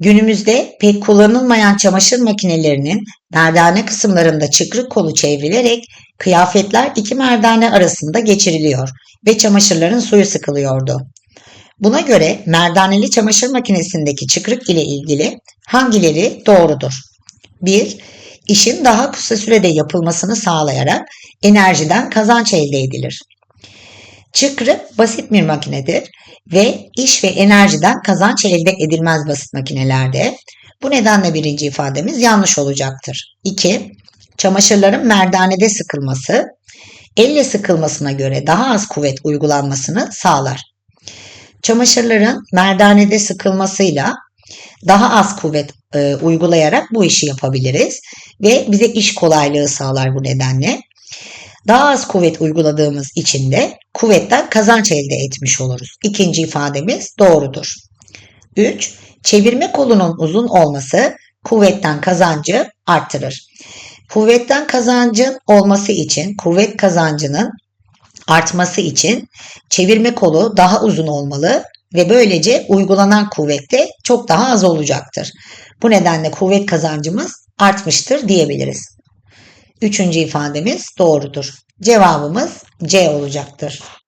Günümüzde pek kullanılmayan çamaşır makinelerinin merdane kısımlarında çıkrık kolu çevrilerek kıyafetler iki merdane arasında geçiriliyor ve çamaşırların suyu sıkılıyordu. Buna göre merdaneli çamaşır makinesindeki çıkrık ile ilgili hangileri doğrudur? 1. İşin daha kısa sürede yapılmasını sağlayarak enerjiden kazanç elde edilir. Çıkrık basit bir makinedir ve iş ve enerjiden kazanç elde edilmez basit makinelerde. Bu nedenle birinci ifademiz yanlış olacaktır. 2. Çamaşırların merdanede sıkılması, elle sıkılmasına göre daha az kuvvet uygulanmasını sağlar. Çamaşırların merdanede sıkılmasıyla daha az kuvvet e, uygulayarak bu işi yapabiliriz ve bize iş kolaylığı sağlar bu nedenle. Daha az kuvvet uyguladığımız için de kuvvetten kazanç elde etmiş oluruz. İkinci ifademiz doğrudur. 3. Çevirme kolunun uzun olması kuvvetten kazancı arttırır. Kuvvetten kazancın olması için, kuvvet kazancının artması için çevirme kolu daha uzun olmalı ve böylece uygulanan kuvvet de çok daha az olacaktır. Bu nedenle kuvvet kazancımız artmıştır diyebiliriz. Üçüncü ifademiz doğrudur. Cevabımız C olacaktır.